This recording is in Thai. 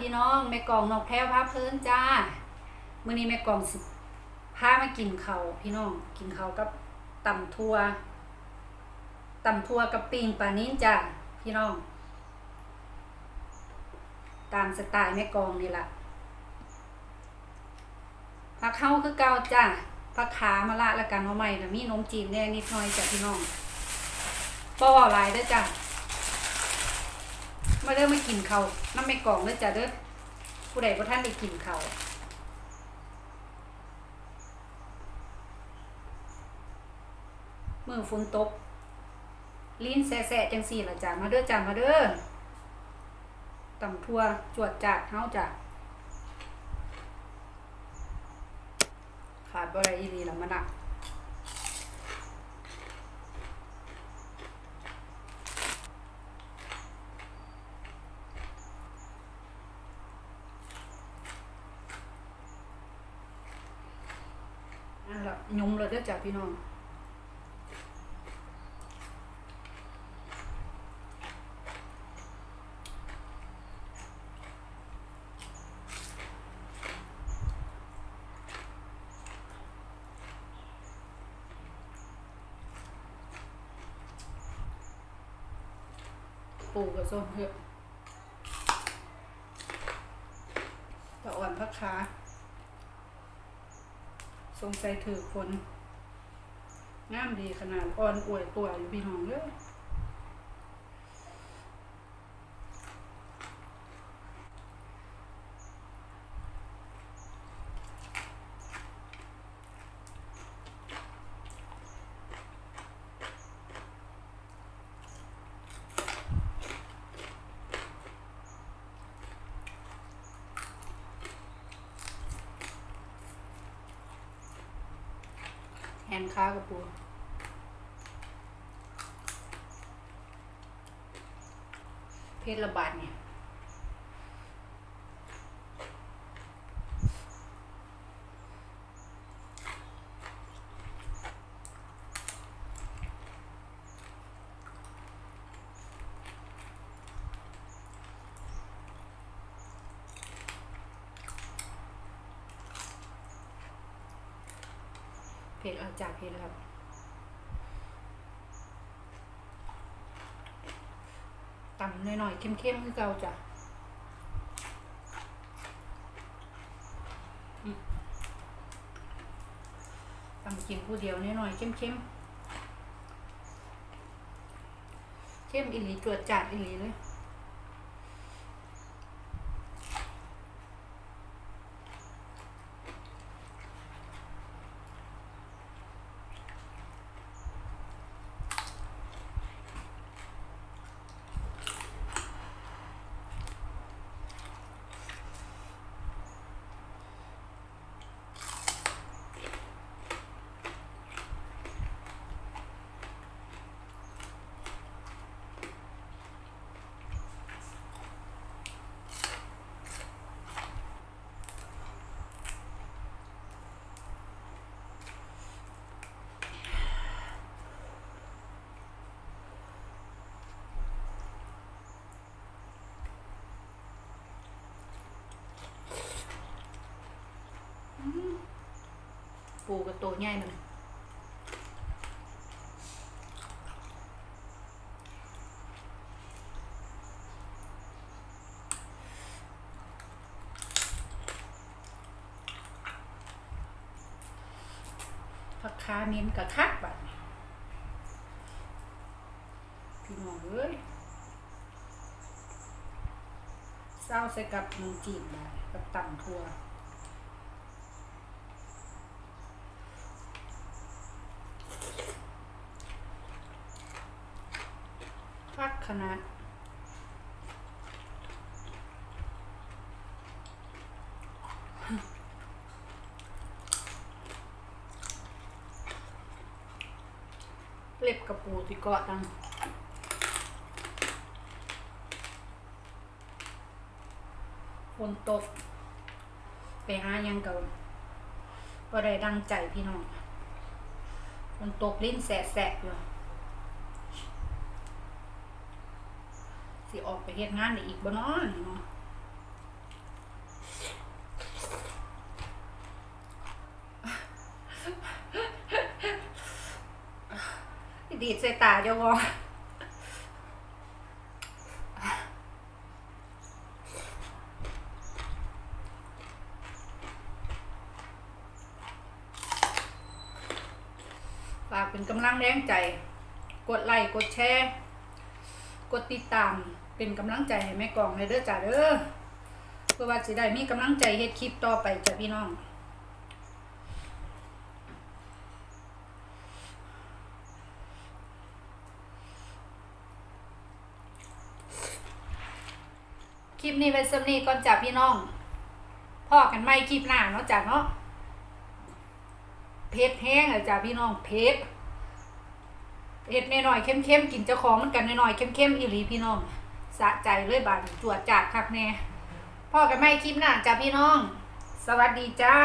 พี่น้องนอกแพ้วพาเพิ่นจ้ามื้อนี้แม่กองสิพามากินเขาพี่น้องกินเขากับตำทั่วตำทั่วกับปิ้งปลานิ้นจ้าพี่น้อง ตามสไตล์แม่กองนี่ล่ะผักเข้าคือเก่าจ้าผักขามาละล้วกันเอาใหม่นะมีนมจีนแดงนิดหน่อยจ้ะพี่น้องบ่เว้าหลายเด้อจ้า มาเริ่มมากินเขาน้ำแม่กล่องเด้อจ้าเด้อผู้ใดบ่ท่านได้กินเขามือฝนตก ลิ้นแสะๆจังสี่ละจ้ามาเด้อจ้ามาเด้อตำทั่วจวดจัดเฮาจ้ะขาดบ่ได้อีหลีละมันอะ อันละยุมเลยเด้จ้ะพี่น้องปูกับส้มเยอะตะอ่อนพักขา สงสัยถือคนงามดีขนาดอ่อนอวยตัวอยู่พี่น้องเลย นค้ากับปูเพศระบาดเนี่ย ผ็ดเอาจากเผ็ดแล้วตำหน่อยๆเข้มๆคือเก่าจ้ะอืมตำกินผู้เดียวหน่อยๆเข้มๆเข้มอีหลีจวดจัดอีหลีเลย ปูกับตัวใหญ่มันผักคาเน้นกับคักบัดพี่น้องเอ้ยเศร้าใส่กับหมูจีนบาดกับตำทั่ว คณะเล็บกระปูที่เกาะดังฝนตก ไปหายังก่าก็ได้ดังใจพี่น้องฝนตกลิ้นแสะๆอยู่ิออกไปเฮ็ดงานได้อีกบ่เนาะเนาะดีใจตาเจ้าวอฝากเป็นกำลังแรงใจ กดไลค์ กดแชร์ กดติดตาม เป็นกำลังใจให้แม่กองเลยเด้อจ้าเด้อเพื่อว่าสิได้มีกำลังใจเฮ็ดคลิปต่อไปจ้ะพี่น้องคลิปนี้เป็นสำนีก่อนจ้ะพี่น้องพ่อกันไม่คลิปหน้าเนาะจ้ะเนาะเพชรแห้งอะจ้ะพี่น้องเพชรเผ็ดหน่อยๆเข้มๆกินเจ้าของมันกันหน่อยๆเข้มๆอีหลีพี่น้อง สะใจเลยบาดนี้จวดจากคักแน่พ่อกันไม่คลิปหน้าจ้าพี่น้อง สวัสดีจ้า